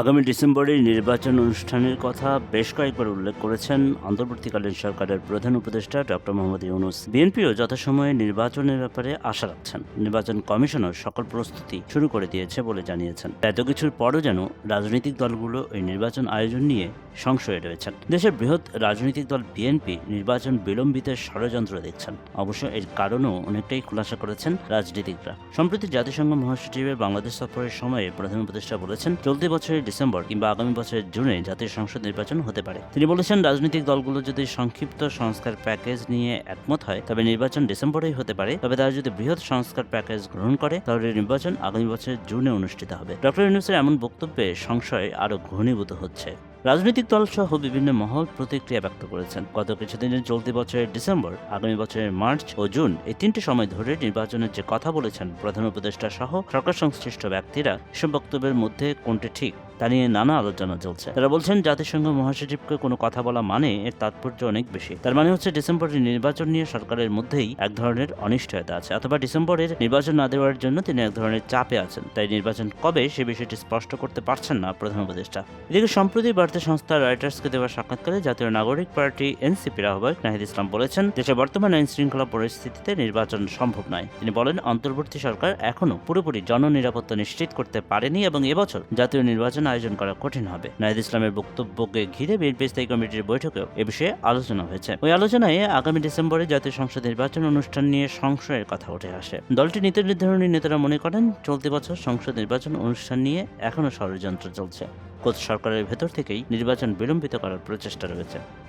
আগামী ডিসেম্বরে নির্বাচন অনুষ্ঠানের কথা বেশ কয়েকবার উল্লেখ করেছেন অন্তর্বর্তীকালীন সরকারের প্রধান উপদেষ্টা ডক্টর মোহাম্মদ ইউনুস। বিএনপিও যথাসময়ে নির্বাচনের ব্যাপারে আশা রাখছেন। নির্বাচন কমিশনও সকল প্রস্তুতি শুরু করে দিয়েছে বলে জানিয়েছেন। এত কিছুর পরও যেন রাজনৈতিক দলগুলো এই নির্বাচন আয়োজন নিয়ে সংশয়ে রয়েছেন। দেশের বৃহৎ রাজনৈতিক দল বিএনপি নির্বাচন বিলম্বিতের ষড়যন্ত্র দেখছেন। অবশ্য এর কারণও অনেকটাই খুলাসা করেছেন রাজনীতিকরা। সম্প্রতি জাতিসংঘ মহাসচিবের বাংলাদেশ সফরের সময়ে প্রধান উপদেষ্টা বলেছেন, চলতি বছরের ডিসেম্বর কিংবা আগামী বছরের জুনে জাতীয় সংসদ নির্বাচন হতে পারে। তিনি বলেছেন, রাজনৈতিক দলগুলো যদি সংক্ষিপ্ত সংস্কার প্যাকেজ নিয়ে একমত হয়, তবে নির্বাচন ডিসেম্বরেই হতে পারে। তবে তারা যদি বৃহৎ সংস্কার প্যাকেজ গ্রহণ করে, তাহলে নির্বাচন আগামী বছরের জুনে অনুষ্ঠিত হবে। ডক্টর ইউনুসের এমন বক্তব্যে সংশয় আরও ঘনীভূত হচ্ছে। রাজনৈতিক দল সহ বিভিন্ন মহল প্রতিক্রিয়া ব্যক্ত করেছেন। গত কিছুদিনের চলতি বছরের ডিসেম্বর, আগামী বছরের মার্চ ও জুন এই তিনটি সময় ধরে নির্বাচনের যে কথা বলেছেন প্রধান উপদেষ্টা সহ সরকার সংশ্লিষ্ট ব্যক্তিরা, এসব বক্তব্যের মধ্যে কোনটি ঠিক? তা নিয়ে নানা আলোচনা চলছে। তারা বলছেন, জাতিসংঘ মহাসচিবকে কোনো কথা বলা মানে এর তাৎপর্য অনেক বেশি। তার মানে হচ্ছে, ডিসেম্বরের নির্বাচন নিয়ে সরকারের মধ্যেই এক ধরনের অনিশ্চয়তা আছে। অথবা ডিসেম্বরের নির্বাচন না দেওয়ার জন্য তিনি এক ধরনের চাপে আছেন। তাই নির্বাচন কবে সে বিষয়টি স্পষ্ট করতে পারছেন না প্রধান উপদেষ্টা। এদিকে সম্প্রতি বার্তা সংস্থা রয়টার্সকে দেওয়া সাক্ষাৎকারে জাতীয় নাগরিক পার্টি এনসিপির আহ্বায়ক নাহিদ ইসলাম বলেছেন, দেশে বর্তমান আইন শৃঙ্খলা পরিস্থিতিতে নির্বাচন সম্ভব নয়। তিনি বলেন, অন্তর্বর্তী সরকার এখনও পুরোপুরি জননিরাপত্তা নিশ্চিত করতে পারেনি এবং এবছর জাতীয় নির্বাচন আয়োজন করা কঠিন হবে। নাহিদ ইসলামের বক্তব্যকে ঘিরে বিএনপি স্থায়ী কমিটির বৈঠকেও এ বিষয়ে আলোচনা হয়েছে। ওই আলোচনায় আগামী ডিসেম্বরে জাতীয় সংসদ নির্বাচন অনুষ্ঠান নিয়ে সংশয়ের কথা উঠে আসে। দলটি নীতি নির্ধারণী নেতারা মনে করেন, চলতি বছর সংসদ নির্বাচন অনুষ্ঠান নিয়ে এখনও ষড়যন্ত্র চলছে। কোচ সরকারের ভেতর থেকেই নির্বাচন বিলম্বিত করার প্রচেষ্টা রয়েছে।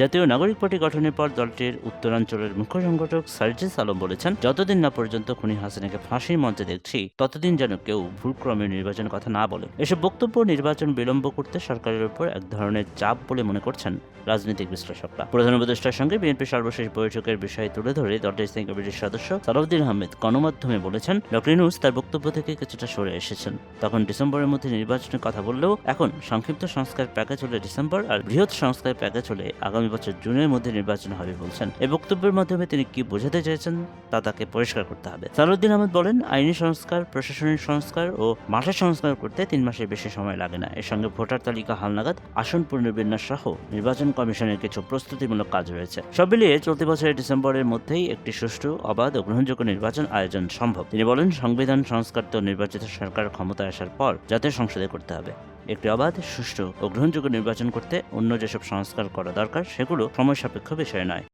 জাতীয় নাগরিক পার্টি গঠনের পর দলটির উত্তরাঞ্চলের মুখ্য সংগঠক সার্জিস আলম বলেছেন, যতদিন না পর্যন্ত খুনি হাসিনাকে ফাঁসির মঞ্চে দেখছি, ততদিন যেন কেউ ভুলক্রমে নির্বাচনের কথা না বলে। এসব বক্তব্য নির্বাচন বিলম্ব করতে সরকারের উপর এক ধরনের চাপ বলে মনে করছেন রাজনৈতিক বিশ্লেষকরা। প্রধান উপদেষ্টার সঙ্গে বিএনপি সর্বশেষ বৈঠকের বিষয় তুলে ধরে দলটির স্থায়ী কমিটির সদস্য সালাউদ্দিন আহমেদ গণমাধ্যমে বলেছেন, ডক্টর ইনুস তার বক্তব্য থেকে কিছুটা সরে এসেছেন। তখন ডিসেম্বরের মধ্যে নির্বাচনের কথা বললেও এখন সংক্ষিপ্ত সংস্কার প্যাকেজ হলে ডিসেম্বর আর বৃহৎ সংস্কার প্যাকেজ হলে আগামী বছর জুনের মধ্যে নির্বাচন হবে বলছেন। এই বক্তব্যের মাধ্যমে তিনি কি বোঝাতে চেয়েছেন তা তাকে পরিষ্কার করতে হবে। সালাউদ্দিন আহমেদ বলেন, আইনি সংস্কার, প্রশাসনিক সংস্কার ও মাঠের সংস্কার করতে তিন মাসের বেশি সময় লাগে না। এর সঙ্গে ভোটার তালিকা হালনাগাদ, আসন পুনর্বিন্যাস সহ নির্বাচন কমিশনের কিছু প্রস্তুতিমূলক কাজ রয়েছে। সব মিলিয়ে চলতি বছরের ডিসেম্বরের মধ্যেই একটি সুষ্ঠু, অবাধ ও গ্রহণযোগ্য নির্বাচন আয়োজন সম্ভব। তিনি বলেন, সংবিধান সংস্কার তো নির্বাচিত সরকার ক্ষমতায় আসার পর জাতীয় সংসদে করতে হবে। একটি অবাধ, সুষ্ঠু ও গ্রহণযোগ্য নির্বাচন করতে অন্য যেসব সংস্কার করা দরকার, সেগুলো সময় সাপেক্ষ বিষয় নয়।